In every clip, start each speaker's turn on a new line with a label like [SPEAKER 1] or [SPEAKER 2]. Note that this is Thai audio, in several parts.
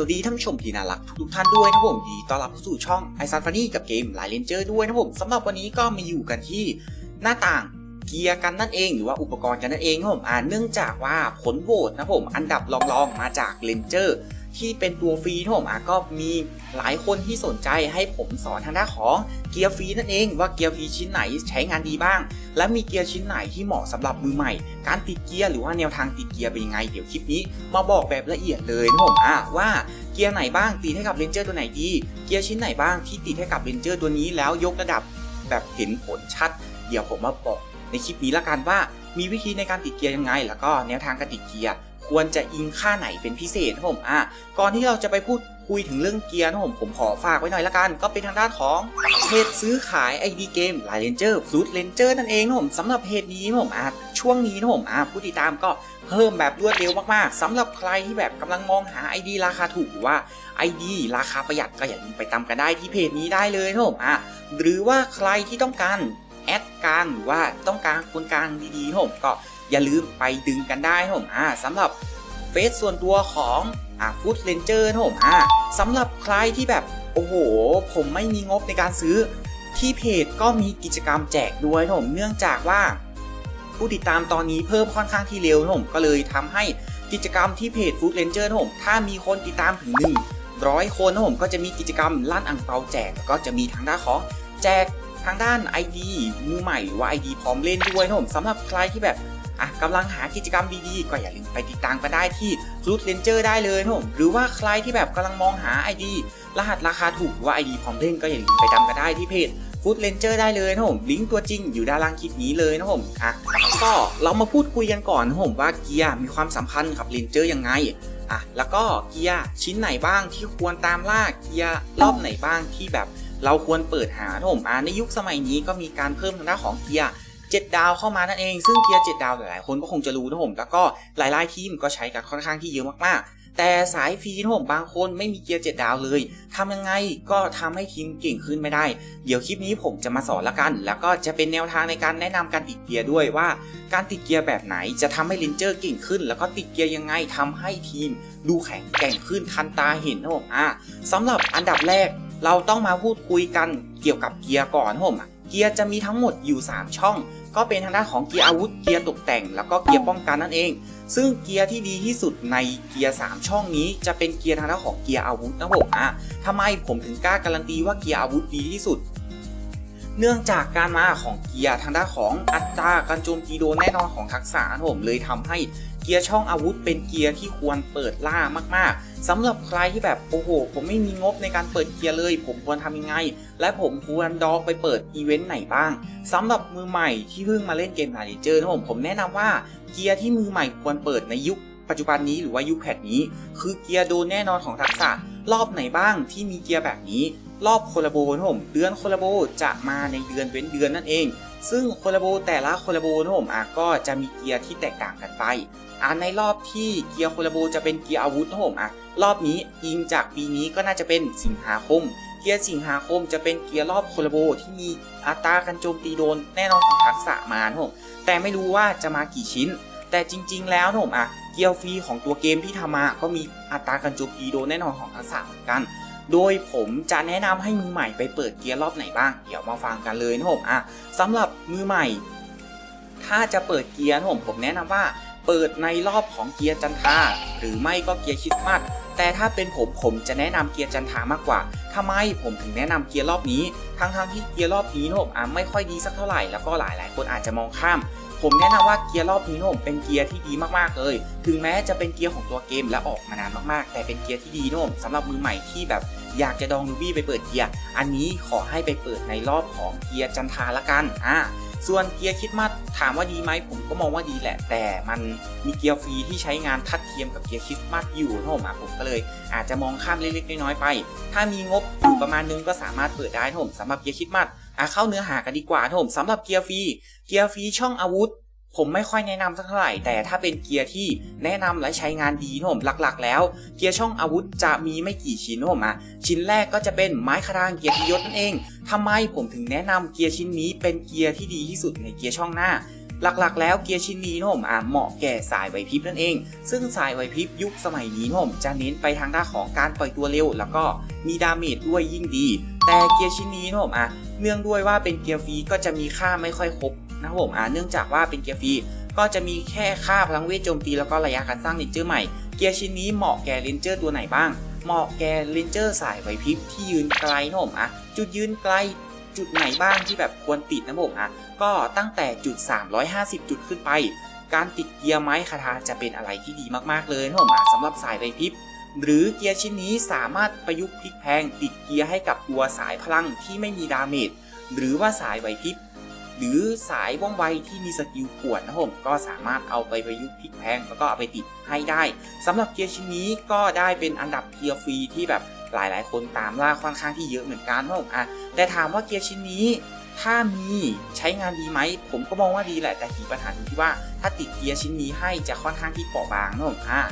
[SPEAKER 1] สวัสดีท่านผู้ชมที่น่ารักทุกท่านด้วยนะผมดีต้อนรับเข้าสู่ช่องไอซันฟานี่กับเกมไลเลนเจอร์ด้วยนะผมสำหรับวันนี้ก็มาอยู่กันที่หน้าต่างเกียร์กันนั่นเองหรือว่าอุปกรณ์กันนั่นเองนะผมอ่าเนื่องจากว่าผลโหวตนะผมอันดับรองๆมาจากเลนเจอร์ ที่เป็นตัวฟรีนะผมอะก็มีหลายคนที่สนใจให้ผมสอนทางด้านของเกียร์ฟรีนั่นเองว่าเกียร์ฟรีชิ้นไหนใช้งานดีบ้าง และมีเกียร์ชิ้นไหนที่เหมาะสำหรับมือใหม่ การติดเกียร์หรือว่าแนวทางติดเกียร์เป็นยังไงเดี๋ยวคลิปนี้ มาบอกแบบละเอียดเลยนะผมอะว่าเกียร์ไหนบ้างติดให้กับเรนเจอร์ตัวไหนดี เกียร์ชิ้นไหนบ้างที่ติดให้กับเรนเจอร์ตัวนี้แล้วยกระดับแบบเห็นผลชัด เดี๋ยวผมมาบอกในคลิปนี้ละกันว่ามีวิธีในการติดเกียร์ยังไง แล้วก็แนวทางการติดเกียร์ ควรจะอิงค่าไหนเป็นพิเศษนะผมอะก่อนที่เราจะไปพูดคุยถึงเรื่องเกียร์นะผมผมขอฝากไว้หน่อยละกัน ก็เป็นทางด้านของเพจซื้อขาย ID เกมลายเลนเจอร์ฟลูดเลนเจอร์นั่นเองนะผมสำหรับเพจนี้นะผมอะช่วงนี้นะผมอะผู้ติดตามก็เพิ่มแบบรวดเร็วมากๆสำหรับใครที่แบบกำลังมองหา ID ราคาถูกหรือว่า ID ราคาประหยัดก็อย่าลืมไปตามกันได้ที่เพจนี้ได้เลยนะผมอะหรือว่าใครที่ต้องการแอดกลางหรือว่าต้องการคนกลางดีๆนะผมก็ อย่าลืมไปดึงกันได้นะผมอะสำหรับเฟซส่วนตัวของอ่าฟู้ดเลนเจอร์นะผมอ่าสำหรับใครที่แบบโอ้โห ผมไม่มีงบในการซื้อที่เพจก็มีกิจกรรมแจกด้วยนะผมเนื่องจากว่า ผู้ติดตามตอนนี้เพิ่มค่อนข้างที่เร็วนะผมก็เลยทำให้กิจกรรมที่เพจฟู้ดเลนเจอร์นะผมถ้ามีคนติดตามถึง1ร้อยคนนะผมก็จะมีกิจกรรมลั่นอ่างเปาแจกแล้วก็จะมีทางด้านของแจกทางด้าน ID มือใหม่หรือว่า ID พร้อมเล่นด้วยนะผมสำหรับใครที่แบบ อะกำลังหากิจกรรมดีๆ ก็อย่าลืมไปติดตามกันได้ที่ Fruit Ranger ได้เลยนะผมหรือว่าใครที่แบบกำลังมองหา ID รหัสราคาถูกหรือว่า ID พร้อมเล่นก็อย่าลืมไปตามกันได้ที่เพจ Fruit Ranger ได้เลยนะผมลิงก์ตัวจริงอยู่ด้านล่างคลิปนี้เลยนะผมอะก็เรามาพูดคุยกันก่อนนะผมว่าเกียร์มีความสัมพันธ์กับ Ranger ยังไงอะแล้วก็เกียร์ชิ้นไหนบ้างที่ควรตามล่าเกียร์รอบไหนบ้างที่แบบเราควรเปิดหานะผมอะในยุคสมัยนี้ก็มีการเพิ่มทางด้านของเกียร์ 7 ดาวเข้ามานั่นเอง ซึ่งเกียร์ 7 ดาวหลายๆคนก็คงจะรู้นะผม แล้วก็หลายๆทีมก็ใช้กันค่อนข้างที่เยอะมากๆ แต่สายฟรีนะผมบางคนไม่มีเกียร์ 7 ดาวเลยทำยังไงก็ทำให้ทีมเก่งขึ้นไม่ได้ เดี๋ยวคลิปนี้ผมจะมาสอนละกัน แล้วก็จะเป็นแนวทางในการแนะนำการติดเกียร์ด้วยว่า การติดเกียร์แบบไหนจะทำให้เลนเจอร์เก่งขึ้น แล้วก็ติดเกียร์ยังไงทำให้ทีม ดูแข็งแกร่งขึ้นทันตาเห็นนะผมอะสำหรับอันดับแรกเราต้องมาพูดคุยกันเกี่ยวกับเกียร์ก่อนนะผมอะ เกียร์จะมีทั้งหมดอยู่ 3 ช่อง ก็เป็นทางด้านของเกียร์อาวุธ เกียร์ตกแต่ง แล้วก็เกียร์ป้องกันนั่นเอง ซึ่งเกียร์ที่ดีที่สุดในเกียร์ 3 ช่องนี้ จะเป็นเกียร์ทางด้านของเกียร์อาวุธนะผมอะทำไมผมถึงกล้าการันตีว่าเกียร์อาวุธดีที่สุด เนื่องจากการมาของเกียร์ทางด้านของอัตราการโจมตีโดนแน่นอนของทักษะนะผมเลยทำให้ กียร์ช่องอาวุธเป็นเกียร์ที่ควรเปิดล่ามากๆสำหรับใครที่แบบโอ้โห ผมไม่มีงบในการเปิดเกียร์เลย ผมควรทำยังไง และผมควรดอกไปเปิดอีเวนต์ไหนบ้างสำหรับมือใหม่ที่เพิ่งมาเล่นเกมไลเจอร์นะผมผมแนะนำว่าเกียร์ที่มือใหม่ควรเปิดในยุคปัจจุบันนี้หรือว่ายุคแพทนี้ คือเกียร์โดนแน่นอนของทักษะรอบไหนบ้างที่มีเกียร์แบบนี้ รอบโคลาโบนะผมเดือนโคลาโบจะมาในเดือนเว้นเดือนนั่นเอง ซึ่งโคลาโบแต่ละโคลาโบนะผมอะก็จะมีเกียร์ที่แตกต่างกันไปอ่าในรอบที่เกียร์โคลาโบจะเป็นเกียร์อาวุธนะผมอะรอบนี้อิงจากปีนี้ก็น่าจะเป็นสิงหาคม เกียร์สิงหาคมจะเป็นเกียร์รอบโคลาโบที่มีอัตราการโจมตีโดนแน่นอนของทักษะมานะผมแต่ไม่รู้ว่าจะมากี่ชิ้น แต่จริง ๆ แล้วนะผมอะเกียร์ฟรีของตัวเกมที่ทำมาก็มีอัตราการโจมตีโดนแน่นอนของทักษะเหมือนกัน โดยผมจะแนะนำให้มือใหม่ไปเปิดเกียร์รอบไหนบ้าง เดี๋ยวมาฟังกันเลยนะผมอะสำหรับมือใหม่ ถ้าจะเปิดเกียร์นะผมผมแนะนำว่า เปิดในรอบของเกียร์จันทาหรือไม่ก็เกียร์คริสต์มาสแต่ถ้าเป็นผมผมจะแนะนำเกียร์จันทามากกว่าทำไมผมถึงแนะนำเกียร์รอบนี้ ทั้งๆที่เกียร์รอบนี้นะผมอะไม่ค่อยดีสักเท่าไหร่แล้วก็หลายๆ คนอาจจะมองข้ามผมแนะนำว่าเกียร์รอบนี้นผมเป็นเกียร์ที่ดีมากๆเลย ถึงแม้จะเป็นเกียร์ของตัวเกมและออกมานานมากๆ แต่เป็นเกียร์ที่ดีนผมสำหรับมือใหม่ที่แบบ อยากจะดองนูบี้ไปเปิดเกียร์อันนี้ขอให้ไปเปิดในรอบของเกียร์จันทาละกันอ่าส่วนเกียร์คิดมาสถามว่าดีไหมผมก็มองว่าดีแหละ แต่มันมีเกียร์ฟรีที่ใช้งานทัดเทียมกับเกียร์คิดมาสอยู่นะผมอะผมก็เลย อาจจะมองข้ามเล็กๆน้อยๆไป ถ้ามีงบอยู่ประมาณนึงก็สามารถเปิดได้นะผมสำหรับเกียร์คิดมาสอะเข้าเนื้อหากันดีกว่านะผมสำหรับเกียร์ฟรีเกียร์ฟรีช่องอาวุธ ผมไม่ค่อยแนะนำสักเท่าไหร่ แต่ถ้าเป็นเกียร์ที่แนะนำและใช้งานดีนะผมหลักๆ แล้ว เกียร์ช่องอาวุธจะมีไม่กี่ชิ้นนะผมอะชิ้นแรกก็จะเป็นไม้คารางเกียร์พิยศนั่นเองทำไมผมถึงแนะนำเกียร์ชิ้นนี้เป็นเกียร์ที่ดีที่สุดในเกียร์ช่องหน้าหลักๆ แล้วเกียร์ชิ้นนี้นะผมอะเหมาะแก่สายไหวพริบนั่นเอง ซึ่งสายไหวพริบยุคสมัยนี้นะผมจะเน้นไปทางด้านของการปล่อยตัวเร็ว แล้วก็มีดาเมจด้วยยิ่งดี แต่เกียร์ชิ้นนี้นะผมอะเนื่องด้วยว่าเป็นเกียร์ฟรีก็จะมีค่าไม่ค่อยครบ นะครับผมอะเนื่องจากว่าเป็นเกียร์ฟรีก็จะมีแค่ค่าพลังเวทโจมตีแล้วก็ระยะการสร้างเลนเจอร์ใหม่ เกียร์ชิ้นนี้เหมาะแก่เลนเจอร์ตัวไหนบ้าง เหมาะแก่เลนเจอร์สายไหวพริบที่ยืนไกลนะผมอะจุดยืนไกลจุดไหนบ้างที่แบบควรติดนะผมอะก็ตั้งแต่จุด 350 จุดขึ้นไป การติดเกียร์ไม้คาถาจะเป็นอะไรที่ดีมากๆเลยนะผมอะสำหรับสายไหวพริบหรือเกียร์ชิ้นนี้สามารถประยุกต์พลิกแพงติดเกียร์ให้กับตัวสายพลังที่ไม่มีดาเมจหรือว่าสายไหวพริบ หรือสายว่องไวที่มีสกิลปวดนะผมก็สามารถเอาไปประยุกต์พลิกแพงแล้วก็เอาไปติดให้ได้สำหรับเกียร์ชิ้นนี้ก็ได้เป็นอันดับเกียร์ฟรีที่แบบหลายๆ คนตามล่าค่อนข้างที่เยอะเหมือนกันนะผมอะแต่ถามว่าเกียร์ชิ้นนี้ถ้ามีใช้งานดีไหม ผมก็มองว่าดีแหละแต่ทีปัญหาที่ว่าถ้าติดเกียร์ชิ้นนี้ให้จะค่อนข้างที่เปราะบางนะผมอะ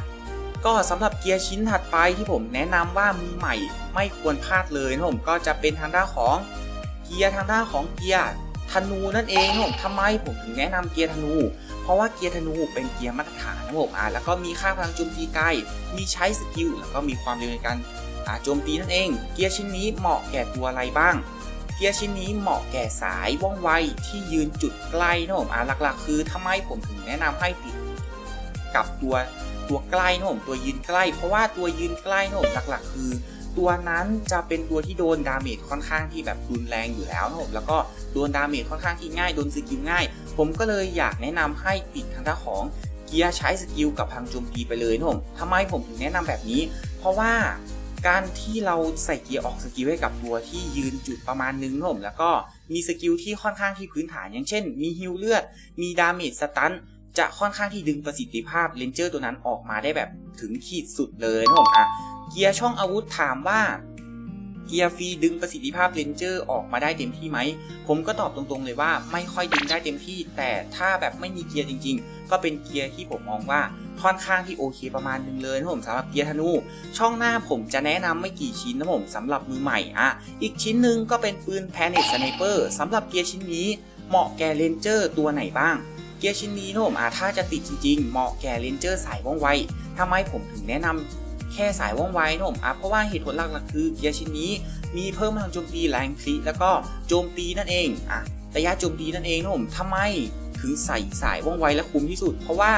[SPEAKER 1] ก็สำหรับเกียร์ชิ้นถัดไปที่ผมแนะนำว่ามือใหม่ไม่ควรพลาดเลยนะผมก็จะเป็นทางด้านของเกียร์ทางด้านของเกียร์ ธนูนั่นเองนะผมทำไมผมถึงแนะนำเกียร์ธนู เพราะว่าเกียร์ธนูเป็นเกียร์มาตรฐานนะผมอ่าแล้วก็มีค่าพลังโจมตีไกลมีใช้สกิลแล้วก็มีความเร็วในการอ่าโจมตีนั่นเอง เกียร์ชิ้นนี้เหมาะแก่ตัวอะไรบ้าง เกียร์ชิ้นนี้เหมาะแก่สายว่องไวที่ยืนจุดใกล้นะผมอ่าหลักๆ คือทำไมผมถึงแนะนำให้ติดกับตัวตัวใกล้นะผมตัวยืนใกล้ เพราะว่าตัวยืนใกล้นะผมหลักๆ คือ ตัวนั้นจะเป็นตัวที่โดนดาเมจค่อนข้างที่แบบรุนแรงอยู่แล้วนะผมแล้วก็โดนดาเมจค่อนข้างที่ง่ายโดนสกิลง่าย ผมก็เลยอยากแนะนำให้ติดทางด้านของเกียร์ใช้สกิลกับพังโจมตีไปเลยนะผมทำไมผมถึงแนะนำแบบนี้ เพราะว่าการที่เราใส่เกียร์ออกสกิลให้กับตัวที่ยืนจุดประมาณนึงนะผมแล้วก็มีสกิลที่ค่อนข้างที่พื้นฐานอย่างเช่น มีฮิลเลือด มีดาเมจสตัน จะค่อนข้างที่ดึงประสิทธิภาพเลนเจอร์ตัวนั้นออกมาได้แบบถึงขีดสุดเลยนะผมอะเกียร์ช่องอาวุธถามว่าเกียร์ฟรีดึงประสิทธิภาพเลนเจอร์ออกมาได้เต็มที่ไหม ผมก็ตอบตรงๆเลยว่าไม่ค่อยดึงได้เต็มที่ แต่ถ้าแบบไม่มีเกียร์จริงๆ ก็เป็นเกียร์ที่ผมมองว่าค่อนข้างที่โอเคประมาณนึงเลยนะผมสำหรับเกียร์ธนู ช่องหน้าผมจะแนะนำไม่กี่ชิ้นนะผมสำหรับมือใหม่อะอีกชิ้นหนึ่งก็เป็นปืนแพนเนตสไนเปอร์สำหรับเกียร์ชิ้นนี้เหมาะแก่เลนเจอร์ตัวไหนบ้าง เกียร์ชิ้นนี้นะผมอะถ้าจะติดจริงๆ เหมาะแก่เลนเจอร์สายว่องไวทำไมผมถึงแนะนำแค่สายว่องไวนะผมอะเพราะว่าเหตุผลหลักๆคือเกียร์ชิ้นนี้มีเพิ่มพลังโจมตีแรงคลิแล้วก็โจมตีนั่นเองอะระยะโจมตีนั่นเองนะผมทำไมถึงใส่สายว่องไวและคุ้มที่สุด เพราะว่า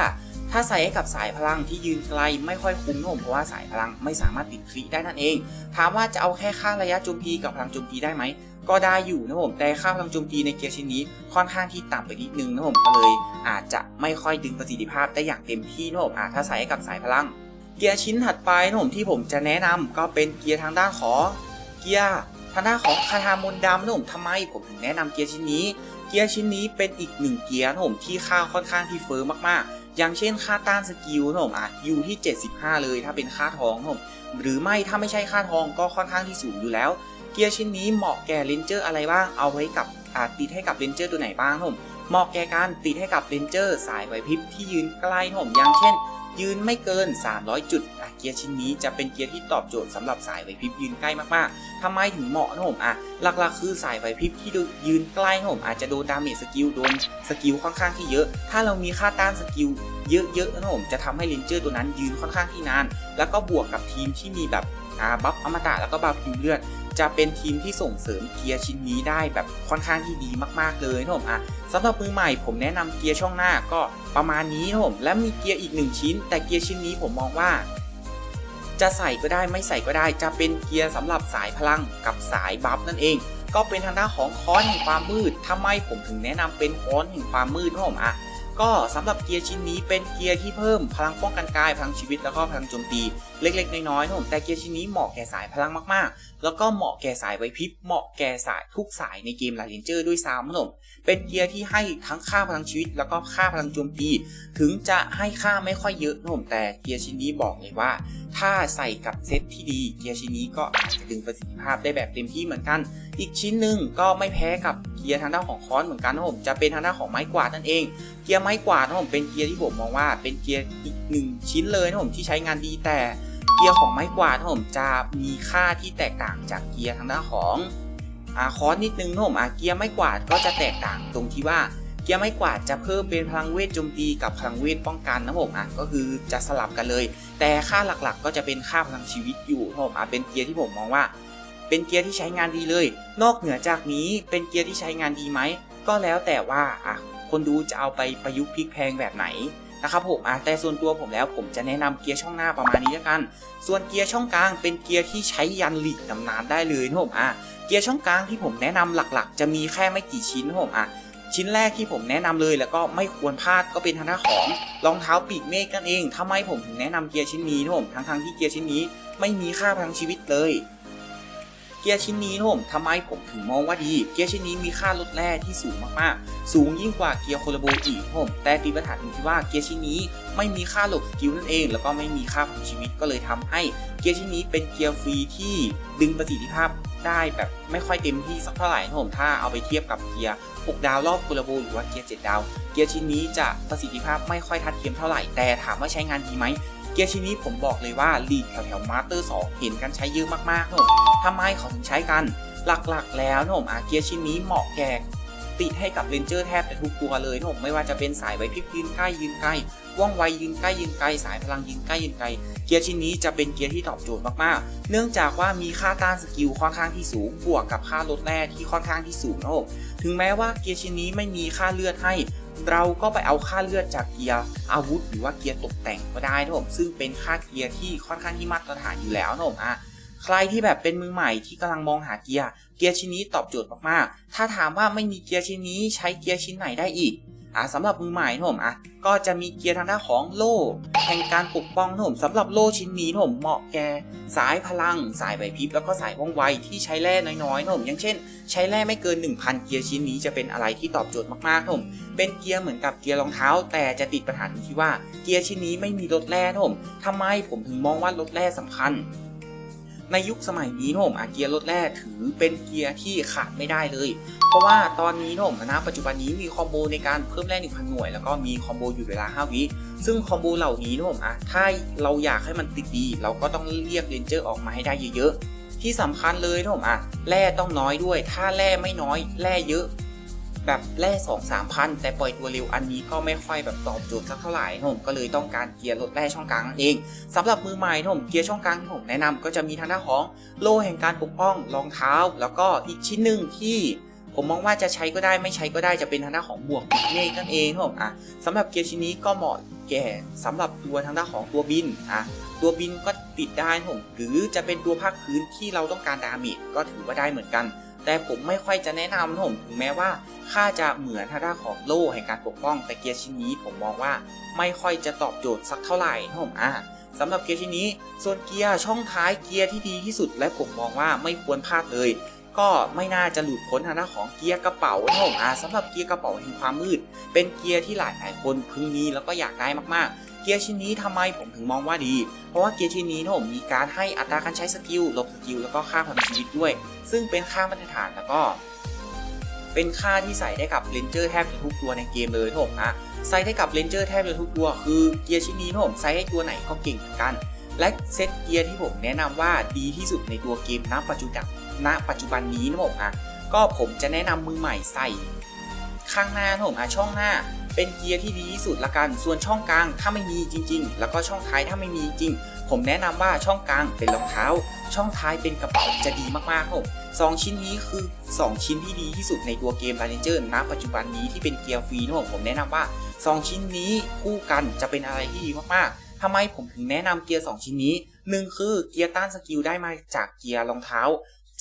[SPEAKER 1] ถ้าใส่ให้กับสายพลังที่ยืนไกลไม่ค่อยคุ้มนะผมเพราะว่าสายพลังไม่สามารถติดคลิได้นั่นเอง ถามว่าจะเอาแค่ค่าระยะโจมตีกับพลังโจมตีได้ไหม ก็ได้อยู่นะผมแต่ค่าพลังโจมตีในเกียร์ชิ้นนี้ค่อนข้างที่ต่ำไปนิดนึงนะผมก็เลยอาจจะไม่ค่อยดึงประสิทธิภาพได้อย่างเต็มที่นะผมอะถ้าใส่กับสายพลัง เกียร์ชิ้นถัดไปนะผมที่ผมจะแนะนำก็เป็นเกียร์ทางด้านของเกียร์ทางด้านของคาถามนดำนะผมทำไมผมถึงแนะนำเกียร์ชิ้นนี้ เกียร์ชิ้นนี้เป็นอีกหนึ่งเกียร์นะผมที่ค่าค่อนข้างที่เฟอร์มากๆ อย่างเช่นค่าต้านสกิลนะผมอะอยู่ที่ 75 เลยถ้าเป็นค่าทองนะผมหรือไม่ถ้าไม่ใช่ค่าทองก็ค่อนข้างที่สูงอยู่แล้ว กียร์ชิ้นนี้เหมาะแก่เลนเจอร์อะไรบ้าง เอาไว้กับติดให้กับเลนเจอร์ตัวไหนบ้างผมเหมาะแก่การติดให้กับเลนเจอร์สายไหวพริบที่ยืนใกล้ผมอย่างเช่น ยืนไม่เกิน 300 จุดเกียร์ชิ้นนี้จะเป็นเกียร์ที่ตอบโจทย์สำหรับสายไหวพริบยืนใกล้มากๆทำไมถึงเหมาะนะผมอะ หลักๆ คือสายไหวพริบที่ยืนใกล้นะผมอาจจะโดนดาเมจสกิลโดนสกิลค่อนข้างที่เยอะ ถ้าเรามีค่าต้านสกิลเยอะๆนะผมจะทำให้เลนเจอร์ตัวนั้นยืนค่อนข้างที่นาน แล้วก็บวกกับทีมที่มีแบบบัฟอมตะแล้วก็บัฟผิวเลือด จะเป็นทีมที่ส่งเสริมเกียร์ชิ้นนี้ได้แบบค่อนข้างที่ดีมากๆเลยนะผมอะสำหรับมือใหม่ผมแนะนำเกียร์ช่องหน้าก็ประมาณนี้นะผมและมีเกียร์อีกหนึ่งชิ้น แต่เกียร์ชิ้นนี้ผมมองว่าจะใส่ก็ได้ไม่ใส่ก็ได้จะเป็นเกียร์สำหรับสายพลังกับสายบัฟนั่นเอง ก็เป็นทางด้านของค้อนแห่งความมืดทำไมผมถึงแนะนำเป็นค้อนแห่งความมืดนะผมอะ ก็สำหรับเกียร์ชิ้นนี้เป็นเกียร์ที่เพิ่มพลังป้องกันกายพลังชีวิตแล้วก็พลังโจมตีเล็กๆ น้อยๆนะผมแต่เกียร์ชิ้นนี้เหมาะแก่สายพลังมากๆ แล้วก็เหมาะแก่สายไวพริบเหมาะแก่สายทุกสายในเกมลาเรนเจอร์ด้วยซ้ำนะผมเป็นเกียร์ที่ให้ทั้งค่าพลังชีวิต แล้วก็ค่าพลังโจมตี ถึงจะให้ค่าไม่ค่อยเยอะนะผมแต่เกียร์ชิ้นนี้บอกเลยว่า ถ้าใส่กับเซตที่ดีเกียร์ชิ้นนี้ก็อาจจะดึงประสิทธิภาพได้แบบเต็มที่เหมือนกัน อีกชิ้นหนึ่งก็ไม่แพ้กับเกียร์ทางด้านของคอนเหมือนกันนะผมจะเป็นทางด้านของไม้กวาดนั่นเอง เกียร์ไม้กวาดนะผมเป็นเกียร์ที่ผมมองว่าเป็นเกียร์อีกหนึ่งชิ้นเลยนะผมที่ใช้งานดีแต่เกียร์ของไม้กวาดนะผมจะมีค่าที่แตกต่างจากเกียร์ทางด้านของอาคอนนิดนึงนะผมอาเกียร์ไม้กวาดก็จะแตกต่างตรงที่ว่าเกียร์ไม้กวาดจะเพิ่มเป็นพลังเวทโจมตีกับพลังเวทป้องกันนะผมอะก็คือจะสลับกันเลย แต่ค่าหลักๆ ก็จะเป็นค่าพลังชีวิตอยู่นะผมอะเป็นเกียร์ที่ผมมองว่า เป็นเกียร์ที่ใช้งานดีเลย นอกเหนือจากนี้เป็นเกียร์ที่ใช้งานดีไหม ก็แล้วแต่ว่าอะคนดูจะเอาไปประยุกต์พลิกแพงแบบไหนนะครับผมอะแต่ส่วนตัวผมแล้วผมจะแนะนำเกียร์ช่องหน้าประมาณนี้แล้วกัน ส่วนเกียร์ช่องกลางเป็นเกียร์ที่ใช้ยันหลีกตำนานได้เลยนะผมอะเกียร์ช่องกลางที่ผมแนะนำหลักๆ จะมีแค่ไม่กี่ชิ้นนะผมอะชิ้นแรกที่ผมแนะนำเลยแล้วก็ไม่ควรพลาดก็เป็นทางด้านของรองเท้าปีกเมฆนั่นเองทำไมผมถึงแนะนำเกียร์ชิ้นนี้นะผมทั้งๆที่เกียร์ชิ้นนี้ไม่มีค่าพลังชีวิตเลย เกียร์ชิ้นนี้นผมทำไมผมถึงมองว่าดี เกียร์ชิ้นนี้มีค่าลดแร่ที่สูงมากๆ สูงยิ่งกว่าเกียร์โคลโบอีกนผมแต่ตีปัญหาตรงที่ว่าเกียร์ชิ้นนี้ไม่มีค่าหลบสกิลนั่นเอง แล้วก็ไม่มีค่าของชีวิตก็เลยทำให้เกียร์ชิ้นนี้เป็นเกียร์ฟรีที่ดึงประสิทธิภาพได้แบบไม่ค่อยเต็มที่สักเท่าไหร่นะผมถ้าเอาไปเทียบกับเกียร์ 6 ดาวรอบโคลโบหรือว่าเกียร์ 7 ดาว เกียร์ชิ้นนี้จะประสิทธิภาพไม่ค่อยทัดเทียมเท่าไหร่แต่ถามว่าใช้งานดีไหม กียร์ชิ้นนี้ผมบอกเลยว่าลีกแถวๆมาสเตอร์2เห็นกันใช้เยอะมากๆนะผมทำไมเขาถึงใช้กันหลักๆ แล้วนะผมอาเกียร์ชิ้นนี้เหมาะแก่ติดให้กับเลนเจอร์แทบจะทุกตัวเลยนะผมไม่ว่าจะเป็นสายไวพริบยืนใกล้ยืนใกล้ว่องไวยืนใกล้ยืนไกลสายพลังยืนใกล้ยืนไกล เกียร์ชิ้นนี้จะเป็นเกียร์ที่ตอบโจทย์มากๆ เนื่องจากว่ามีค่าต้านสกิลค่อนข้างที่สูงบวกกับค่าลดแร่ที่ค่อนข้างที่สูงนะผมถึงแม้ว่าเกียร์ชิ้นนี้ไม่มีค่าเลือดให้ เราก็ไปเอาค่าเลือดจากเกียร์อาวุธ หรือว่าเกียร์ตกแต่งก็ได้นะผมซึ่งเป็นค่าเกียร์ที่ค่อนข้างที่มาตรฐานอยู่แล้วนะผมอะใครที่แบบเป็นมือใหม่ที่กำลังมองหาเกียร์เกียร์ชิ้นนี้ตอบโจทย์มากๆ ถ้าถามว่าไม่มีเกียร์ชิ้นนี้ใช้เกียร์ชิ้นไหนได้อีก อะสำหรับมือใหม่นะผมอะก็จะมีเกียร์ทางด้านของโล่แห่งการปกป้องนะผมสำหรับโล่ชิ้นนี้นะผมเหมาะแก่สายพลัง สายไหวพริบแล้วก็สายว่องไวที่ใช้แร่น้อยๆนะผมอย่างเช่น ใช้แร่ไม่เกิน 1,000 เกียร์ชิ้นนี้จะเป็นอะไรที่ตอบโจทย์มากๆนะผมเป็นเกียร์เหมือนกับเกียร์รองเท้า แต่จะติดปัญหาที่ว่าเกียร์ชิ้นนี้ไม่มีรถแร่นะผมทำไมผมถึงมองว่ารถแร่สำคัญ ในยุคสมัยนี้นะผมอาเกียร์รถแร่ถือเป็นเกียร์ที่ขาดไม่ได้เลย เพราะว่าตอนนี้นะผมณปัจจุบันนี้มีคอมโบในการเพิ่มแร่1,000หน่วย แล้วก็มีคอมโบอยู่เวลา 5 วิซึ่งคอมโบเหล่านี้นะผมอะถ้าเราอยากให้มันติดดี เราก็ต้องเรียกเรนเจอร์ออกมาให้ได้เยอะๆที่สำคัญเลยนะผมอะแร่ต้องน้อยด้วย ถ้าแร่ไม่น้อยแร่เยอะ แบบแร่สองสามพันแต่ปล่อยตัวเร็วอันนี้ก็ไม่ค่อยแบบตอบโจทย์สักเท่าไหร่ผมก็เลยต้องการเกียร์ลดแร่ช่องกลางนั่นเองสำหรับมือใหม่ผมเกียร์ช่องกลางที่ผมแนะนำก็จะมีทางด้านของโล่แห่งการปกป้องรองเท้า แล้วก็อีกชิ้นหนึ่งที่ผมมองว่าจะใช้ก็ได้ไม่ใช้ก็ได้จะเป็นทางด้านของบวกปีกเมฆนั่นเองนะผมอะสำหรับเกียร์ชิ้นนี้ก็เหมาะแก่สำหรับตัวทางด้านของตัวบินอะตัวบินก็ติดได้ผมหรือจะเป็นตัวภาคพื้นที่เราต้องการดาเมจก็ถือว่าได้เหมือนกัน แต่ผมไม่ค่อยจะแนะนำนะผมถึงแม้ว่าค่าจะเหมือนทางด้าของโล่แห่งการปกป้อง แต่เกียร์ชิ้นนี้ผมมองว่าไม่ค่อยจะตอบโจทย์สักเท่าไหร่นะผมอะสำหรับเกียร์ชิ้นนี้ ส่วนเกียร์ช่องท้ายเกียร์ที่ดีที่สุด และผมมองว่าไม่ควรพลาดเลย ก็ไม่น่าจะหลุดพ้นทางด้านของเกียร์กระเป๋านะผมอะสำหรับเกียร์กระเป๋าแห่งความมืด เป็นเกียร์ที่หลายหลายคนพึงมีแล้วก็อยากได้มากๆ กียร์ชิ้นนี้ทำไมผมถึงมองว่าดี เพราะว่าเกียร์ชิ้นนี้นะผมมีการให้อัตราการใช้สกิลลบสกิลแล้วก็ค่าพลังชีวิตด้วย ซึ่งเป็นค่ามาตรฐานแล้วก็ เป็นค่าที่ใส่ได้กับเลนเจอร์แทบจะทุกตัวในเกมเลยนะผมอะใส่ได้กับเลนเจอร์แทบจะทุกตัว คือเกียร์ชิ้นนี้นะผมใส่ให้ตัวไหนก็เก่งเหมือนกัน และเซตเกียร์ที่ผมแนะนำว่าดีที่สุดในตัวเกมณปัจจุบันณปัจจุบันนี้นะผมอะก็ผมจะแนะนำมือใหม่ใส่ข้างหน้าผมอะช่องหน้า เป็นเกียร์ที่ดีที่สุดละกัน ส่วนช่องกลางถ้าไม่มีจริง ๆ แล้วก็ช่องท้ายถ้าไม่มีจริง ผมแนะนำว่าช่องกลางเป็นรองเท้า ช่องท้ายเป็นกระเป๋าจะดีมากๆครับสองชิ้นนี้คือ 2 ชิ้นที่ดีที่สุดในตัวเกม r a n g e r ณปัจจุบันนี้ที่เป็นเกียร์ฟรีนะผมผมแนะนำว่า 2 ชิ้นนี้คู่กันจะเป็นอะไรที่ดีมากๆทำไมผมถึงแนะนำเกียร์ 2 ชิ้นนี้หนึ่งคือเกียร์ต้านสกิลได้มาจากเกียร์รองเท้า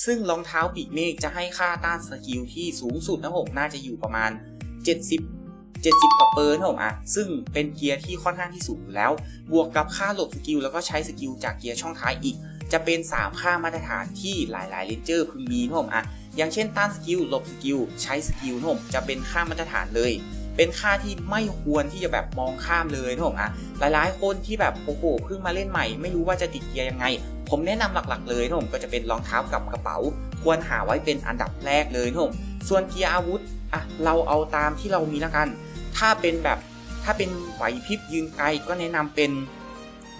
[SPEAKER 1] ซึ่งรองเท้าปีกเมฆจะให้ค่าต้านสกิลที่สูงสุดนะผมน่าจะอยู่ประมาณ 70 70กว่าเปอร์นะผมอะซึ่งเป็นเกียร์ที่ค่อนข้างที่สูงอยู่แล้ว บวกกับค่าหลบสกิลแล้วก็ใช้สกิลจากเกียร์ช่องท้ายอีก จะเป็น 3 ค่ามาตรฐานที่หลายๆเลนเจอร์พึงมีนะผมอะอย่างเช่นต้านสกิลหลบสกิลใช้สกิลนะผมจะเป็นค่ามาตรฐานเลยเป็นค่าที่ไม่ควรที่จะแบบมองข้ามเลยนะผมอะหลายๆ คนที่แบบโอ้โหเพิ่งมาเล่นใหม่ ไม่รู้ว่าจะติดเกียร์ยังไง ผมแนะนำหลักๆเลยนะผมก็จะเป็นรองเท้ากับกระเป๋า ควรหาไว้เป็นอันดับแรกเลยนะผมส่วนเกียร์อาวุธอะเราเอาตามที่เรามีแล้วกัน ถ้าเป็นแบบถ้าเป็นไหวพริบยืนไกลก็แนะนำเป็น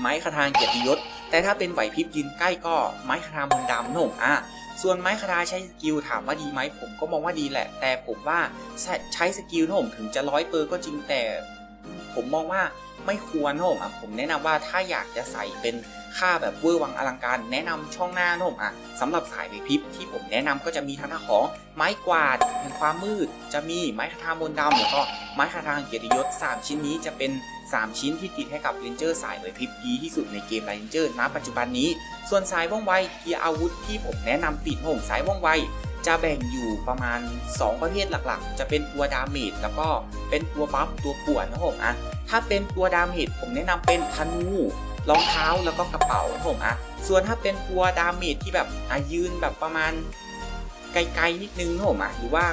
[SPEAKER 1] ไม้คาทาเกียรติยศ แต่ถ้าเป็นไหวพริบยืนใกล้ก็ไม้คาทามนดำโหน่งอะส่วนไม้คาทาใช้สกิลถามว่าดีไหมผมก็มองว่าดีแหละ แต่ผมว่าใช้สกิลนะผมถึงจะร้อยเปอร์ก็จริงแต่ ผมมองว่าไม่ควรนะผมอะผมแนะนำว่าถ้าอยากจะใส่เป็น ค่าแบบเวอร์วังอลังการแนะนำช่องหน้านะผมอะสำหรับสายไหวพริบที่ผมแนะนำก็จะมีทั้งของไม้กวาดแห่งความมืด จะมีไม้คาทามนดำแล้วก็ไม้คาทาเกียรติยศ 3 ชิ้นนี้จะเป็น 3 ชิ้นที่ติดให้กับเรนเจอร์สายไหวพริบดีที่สุดในเกมเรนเจอร์ณปัจจุบันนี้ ส่วนสายว่องไวเกียร์อาวุธที่ผมแนะนำติดผมสายว่องไวจะแบ่งอยู่ประมาณ 2 ประเภทหลักๆ จะเป็นตัวดาเมจแล้วก็เป็นตัวบัฟตัวป่วนนะผมอะถ้าเป็นตัวดาเมจผมแนะนำเป็นธนู รองเท้าแล้วก็กระเป๋าผมอะส่วนถ้าเป็นตัวดาเมจที่แบบอะยืนแบบประมาณไกลๆนิดนึงผมอะหรือว่า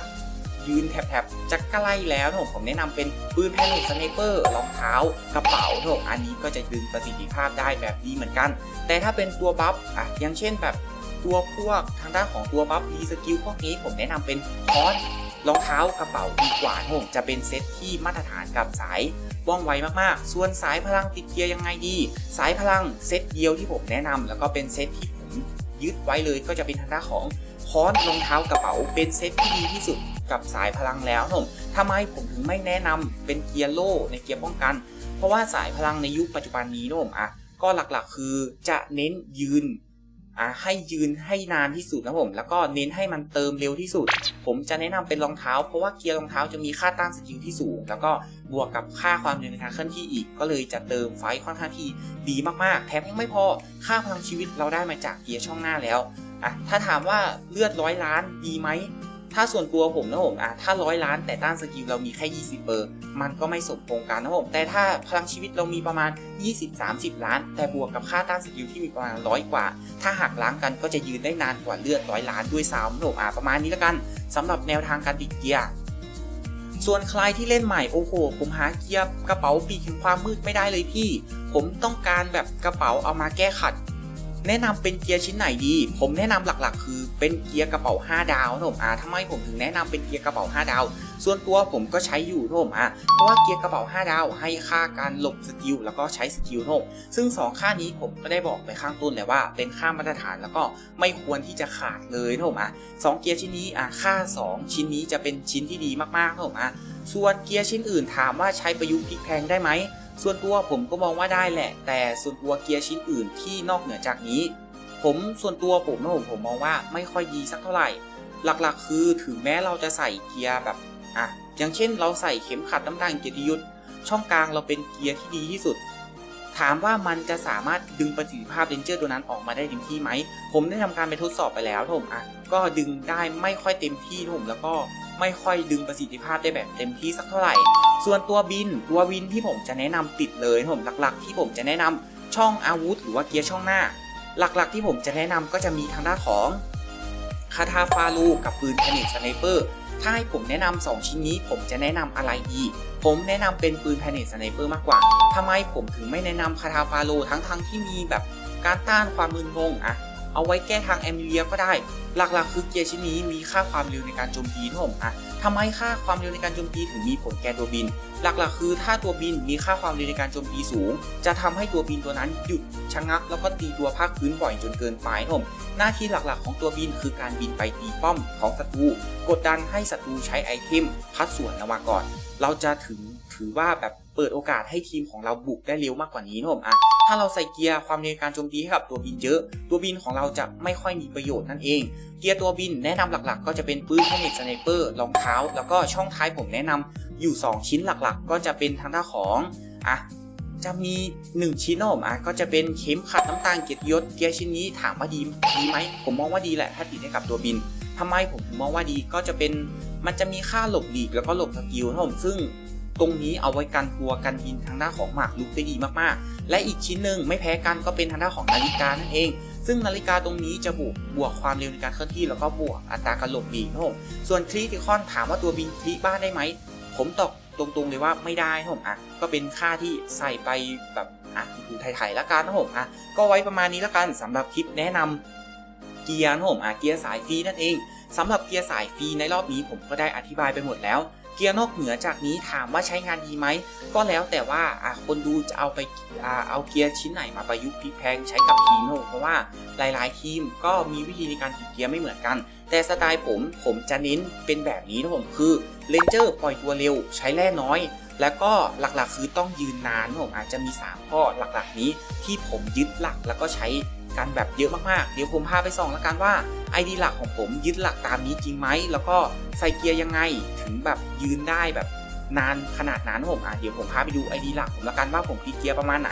[SPEAKER 1] ยืนแถบๆจะใกล้แล้วผมผมแนะนำเป็นปืนแพนิสไนเปอร์รองเท้ากระเป๋าผมอันนี้ก็จะดึงประสิทธิภาพได้แบบนี้เหมือนกัน แต่ถ้าเป็นตัวบัฟอะอย่างเช่นแบบตัวพวกทางด้านของตัวบัฟดีสกิลพวกนี้ผมแนะนำเป็นคอนรองเท้ากระเป๋าดีกว่าผมจะเป็นเซตที่มาตรฐานกับสาย ว่องไวมากๆ ส่วนสายพลังติดเกียร์ยังไงดี สายพลังเซตเดียวที่ผมแนะนำแล้วก็เป็นเซตที่ผมยึดไว้เลยก็จะเป็นทางด้านของคอนรองเท้ากระเป๋าเป็นเซตที่ดีที่สุดกับสายพลังแล้วผมทำไมผมถึงไม่แนะนำเป็นเกียร์โล่ในเกียร์ป้องกัน เพราะว่าสายพลังในยุคปัจจุบันนี้นะผมอะก็หลักๆ คือจะเน้นยืน อะให้ยืนให้นานที่สุดนะผมแล้วก็เน้นให้มันเติมเร็วที่สุด ผมจะแนะนำเป็นรองเท้า เพราะว่าเกียร์รองเท้าจะมีค่าต้านสกิลที่สูง แล้วก็บวกกับค่าความเร็วในการเคลื่อนที่อีก ก็เลยจะเติมไฟค่อนข้างที่ดีมากๆ แถมยังไม่พอค่าพลังชีวิตเราได้มาจากเกียร์ช่องหน้าแล้วอะถ้าถามว่าเลือดร้อยล้านดีไหม ถ้าส่วนตัวผมนะผมอะถ้าร้อยล้านแต่ต้านสกิลเรามีแค่ 20 เปอร์ มันก็ไม่สมพงกันนะผม แต่ถ้าพลังชีวิตเรามีประมาณ 20-30 ล้าน แต่บวกกับค่าต้านสกิลที่มีประมาณร้อยกว่า ถ้าหักล้างกันก็จะยืนได้นานกว่าเลือดร้อยล้านด้วยซ้ำนะผมอะประมาณนี้แล้วกันสำหรับแนวทางการติดเกียร์ส่วนใครที่เล่นใหม่โอ้โหผมหาเกียร์กระเป๋าปีกแห่งความมืดไม่ได้เลยพี่ ผมต้องการแบบกระเป๋าเอามาแก้ขัด แนะนำเป็นเกียร์ชิ้นไหนดี ผมแนะนำหลักๆ คือเป็นเกียร์กระเป๋า 5 ดาวนะผมอ่าทำไมผมถึงแนะนำเป็นเกียร์กระเป๋า 5 ดาว ส่วนตัวผมก็ใช้อยู่นะผมอะเพราะว่าเกียร์กระเป๋า 5 ดาว ให้ค่าการหลบสกิลแล้วก็ใช้สกิลนะผมซึ่ง 2 ค่านี้ผมก็ได้บอกไปข้างต้นแล้วว่า เป็นค่ามาตรฐานแล้วก็ไม่ควรที่จะขาดเลยนะผมอะสองเกียร์ชิ้นนี้อะค่า 2 ชิ้นนี้จะเป็นชิ้นที่ดีมากๆนะผมอะส่วนเกียร์ชิ้นอื่นถามว่าใช้ประยุกต์พลิกแพงได้ไหม ส่วนตัวผมก็มองว่าได้แหละ แต่ส่วนตัวเกียร์ชิ้นอื่นที่นอกเหนือจากนี้ ผมส่วนตัวผมนะผมผมมองว่าไม่ค่อยดีสักเท่าไหร่ หลักๆ คือถึงแม้เราจะใส่เกียร์แบบอะอย่างเช่นเราใส่เข็มขัดน้ำตาลเกียรติยุทธช่องกลางเราเป็นเกียร์ที่ดีที่สุด ถามว่ามันจะสามารถดึงประสิทธิภาพเรนเจอร์ตัวนั้นออกมาได้เต็มที่ไหม ผมได้ทำการไปทดสอบไปแล้วผมอะก็ดึงได้ไม่ค่อยเต็มที่ผมแล้วก็ ไม่ค่อยดึงประสิทธิภาพได้แบบเต็มที่สักเท่าไหร่ ส่วนตัวบินตัววินที่ผมจะแนะนำติดเลยนะผมหลักๆ ที่ผมจะแนะนำช่องอาวุธ หรือว่าเกียร์ช่องหน้า หลักๆ ที่ผมจะแนะนำก็จะมีทางด้านของคาทาฟาลูกับปืนแพนิคสไนเปอร์ถ้าให้ผมแนะนำ2ชิ้นนี้ผมจะแนะนำอะไรดี ผมแนะนำเป็นปืนแพนิคสไนเปอร์มากกว่าทำไมผมถึงไม่แนะนำคาทาฟาโลทั้งๆทที่มีแบบการต้านความมึนงงอะ เอาไว้แก้ทางแอมเลียก็ได้ หลักๆ คือเกียร์ชิ้นนี้มีค่าความเร็วในการโจมตีนผมอะทำไมค่าความเร็วในการโจมตีถึงมีผลแก่ตัวบิน หลักๆ คือถ้าตัวบินมีค่าความเร็วในการโจมตีสูง จะทำให้ตัวบินตัวนั้นหยุดชะงัก แล้วก็ตีตัวภาคพื้นบ่อยจนเกินไปนผมหน้าที่หลักๆ ของตัวบินคือการบินไปตีป้อมของศัตรูกดดันให้ศัตรูใช้ไอเทมพัดส่วนนวากรเราจะถึง ถือว่าแบบเปิดโอกาสให้ทีมของเราบุกได้เร็วมากกว่านี้นะผมอะถ้าเราใส่เกียร์ความเร็วการโจมตีให้กับตัวบินเยอะ ตัวบินของเราจะไม่ค่อยมีประโยชน์นั่นเอง เกียร์ตัวบินแนะนำหลักๆ ก็จะเป็นปืนเทคนิคสไนเปอร์รองเท้า แล้วก็ช่องท้ายผมแนะนำอยู่ 2 ชิ้นหลักๆ ก็จะเป็นทางด้านของอะจะมี 1 ชิ้นนะผมอะก็จะเป็นเข็มขัดน้ำตาลเกียรติยศเกียร์ชิ้นนี้ถามว่าดีดีไหมผมมองว่าดีแหละถ้าติดให้กับตัวบินทำไมผมถึงมองว่าดีก็จะเป็นมันจะมีค่าหลบหลีกแล้วก็หลบสกิลนะผมซึ่ง ตรงนี้เอาไว้กันตัวกันบินทางด้านของหมากลุกได้ดีมากๆ และอีกชิ้นหนึ่งไม่แพ้กันก็เป็นทางด้านของนาฬิกานั่นเอง ซึ่งนาฬิกาตรงนี้จะบวกบวกความเร็วในการเคลื่อนที่แล้วก็บวกอัตราการหลบหลีนะผมส่วนคลีติคอนถามว่าตัวบินคลีบ้านได้ไหมผมตอบตรงๆเลยว่าไม่ได้นะผมอะก็เป็นค่าที่ใส่ไปแบบอะถูไทยๆละกันนะผมอะก็ไว้ประมาณนี้ละกันสำหรับคลิปแนะนำเกียร์นะผมอะเกียร์สายฟรีนั่นเองสำหรับเกียร์สายฟรีในรอบนี้ผมก็ได้อธิบายไปหมดแล้ว เกียร์นอกเหนือจากนี้ถามว่าใช้งานดีไหม ก็แล้วแต่ว่าอะคนดูจะเอาไปอ่าเอาเกียร์ชิ้นไหนมาประยุกต์พลิกแพงใช้กับทีมเพราะว่าหลาย ๆ ทีมก็มีวิธีในการติดเกียร์ไม่เหมือนกัน แต่สไตล์ผมผมจะเน้นเป็นแบบนี้นะผมคือเลนเจอร์ปล่อยตัวเร็วใช้แร่น้อย แล้วก็หลัก ๆ คือต้องยืนนานนะผมอาจจะมี 3 ข้อหลัก ๆ นี้ที่ผมยึดหลักแล้วก็ใช้ กันแบบเยอะมากๆ เดี๋ยวผมพาไปส่องล้วกันว่า ID หลักของผมยึดหลักตามนี้จริงไหม แล้วก็ใส่เกียร์ยังไงถึงแบบยืนได้แบบนานขนาดนั้นผมอะเดี๋ยวผมพาไปดู ID หลักผมล้วกันว่าผมติดเกียร์ประมาณไหน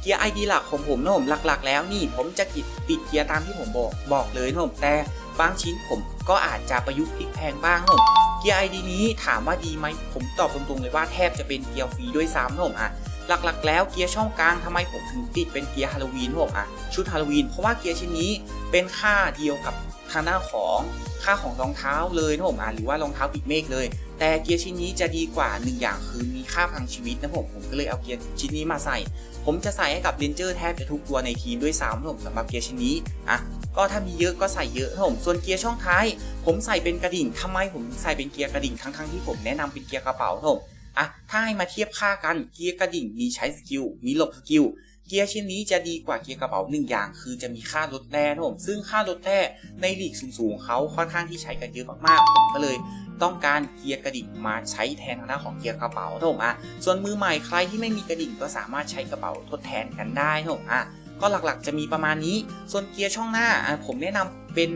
[SPEAKER 1] เกียร์ ID หลักของผมนะผมหลักๆ แล้วนี่ผมจะติดติดเกียร์ตามที่ผมบอกบอกเลยนะผมแต่บางชิ้นผมก็อาจจะประยุกต์พลิกแพงบ้างนะผมเกียร์ ID นี้ถามว่าดีไหมผมตอบตรงๆเลยว่าแทบจะเป็นเกียร์ฟรีด้วยซ้ำนะผมอะ หลักๆ แล้วเกียร์ช่องกลางทำไมผมถึงติดเป็นเกียร์ฮาโลวีนผมอะชุดฮาโลวีนเพราะว่าเกียร์ชิ้นนี้เป็นค่าเดียวกับทางหน้าของค่าของรองเท้าเลยนะผมอะหรือว่ารองเท้าปีกเมฆเลย แต่เกียร์ชิ้นนี้จะดีกว่าหนึ่งอย่างคือมีค่าพลังชีวิตนะผมผมก็เลยเอาเกียร์ชิ้นนี้มาใส่ ผมจะใส่ให้กับเรนเจอร์แทบจะทุกตัวในทีมด้วยซ้ำผมสำหรับเกียร์ชิ้นนี้อะก็ถ้ามีเยอะก็ใส่เยอะนะผม ส่วนเกียร์ช่องท้าย ผมใส่เป็นกระดิ่งทำไมผมใส่เป็นเกียร์กระดิ่งทั้งๆที่ผมแนะนำเป็นเกียร์กระเป๋าผม อะถ้าให้มาเทียบค่ากันเกียร์กระดิ่งมีใช้สกิลมีหลบสกิลเกียร์ชิ้นนี้จะดีกว่าเกียร์กระเป๋าหนึ่งอย่าง คือจะมีค่าลดแร่นะผมซึ่งค่าลดแร่ในลีกสูงๆเขาค่อนข้างที่ใช้กันเยอะมากๆผมก็เลยต้องการเกียร์กระดิ่งมาใช้แทนทางด้านของเกียร์กระเป๋านะผมอะส่วนมือใหม่ใครที่ไม่มีกระดิ่งก็สามารถใช้กระเป๋าทดแทนกันได้นะผมอะก็หลักๆจะมีประมาณนี้ ส่วนเกียร์ช่องหน้าผมแนะนำเป็น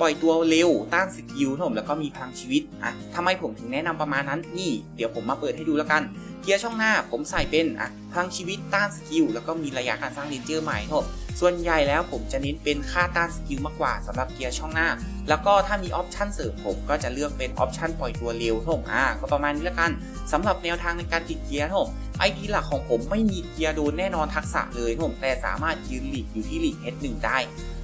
[SPEAKER 1] ปล่อยตัวเร็วต้านสกิลนะผมแล้วก็มีพลังชีวิตอะทำไมผมถึงแนะนำประมาณนั้นนี่ เดี๋ยวผมมาเปิดให้ดูแล้วกันเกียร์ช่องหน้าผมใส่เป็นอะพลังชีวิตต้านสกิลแล้วก็มีระยะการสร้างเรนเจอร์ใหม่นะผมส่วนใหญ่แล้วผมจะเน้นเป็นค่าต้านสกิลมากกว่าสำหรับเกียร์ช่องหน้า แล้วก็ถ้ามีออปชันเสริมผมก็จะเลือกเป็นออปชันปล่อยตัวเร็วนะผมอะก็ประมาณนี้แล้วกันสำหรับแนวทางในการติดเกียร์นะผมไอดีหลักของผมไม่มีเกียร์โดนแน่นอนทักษะเลยนะผมแต่สามารถยืนหลีกอยู่ที่หลีก H1 ได้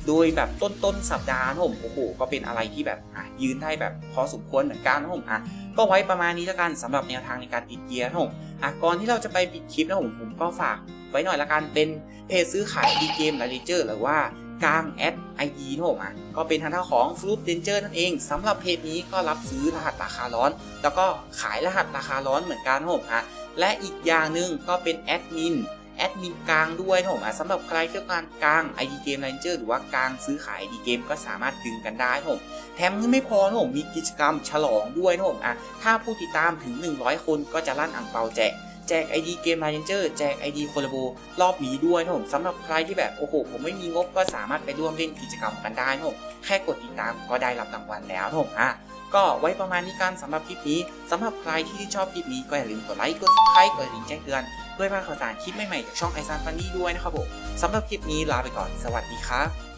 [SPEAKER 1] โดยแบบต้นต้นๆสัปดาห์นะผมโอ้โหก็เป็นอะไรที่แบบอะยืนได้แบบพอสมควรเหมือนกันนะผมอะก็ไว้ประมาณนี้แล้วกันสำหรับแนวทางในการติดเกียร์นะผมอะก่อนที่เราจะไปปิดคลิปนะผมผมก็ฝากไว้หน่อยละกันเป็นเพจซื้อขายดีเกมแลเจอร์หรือว่ากลางแอดไอดีนะผมอะก็เป็นทางด้านของฟลุตเดนเจอร์นั่นเองสำหรับเพจนี้ก็รับซื้อรหัสราคาร้อน แล้วก็ขายรหัสราคาร้อนเหมือนกันนะผมอะและอีกอย่างหนึ่งก็เป็นแอดมิน แอดมินกลางด้วยนะผมสำหรับใครที่ต้องการกลาง ID Game Ranger หรือว่ากลางซื้อขาย ID Game ก็สามารถดึงกันได้นะผมแถมยังไม่พอนะผมมีกิจกรรมฉลองด้วยนะผมอะถ้าผู้ติดตามถึง 100 คนก็จะลั่นอ่างเปาแจกแจก ID Game Ranger แจก ID โคลาโบรอบนี้ด้วยนะผมสำหรับใครที่แบบโอ้โหผมไม่มีงบก็สามารถไปร่วมเล่นกิจกรรมกันได้นะผมแค่กดติดตามก็ได้รับรางวัลแล้วนะผมอะก็ไว้ประมาณนี้กันสำหรับคลิปนี้สำหรับใครที่ชอบคลิปนี้ก็อย่าลืมกดไลค์กด subscribe กดกระดิ่งแจ้งเตือน เพื่อให้พลาคข่าวสารคลิปใหม่ๆจากช่องไอซานฟันนี่ด้วยนะครับผมสำหรับคลิปนี้ลาไปก่อนสวัสดีครับ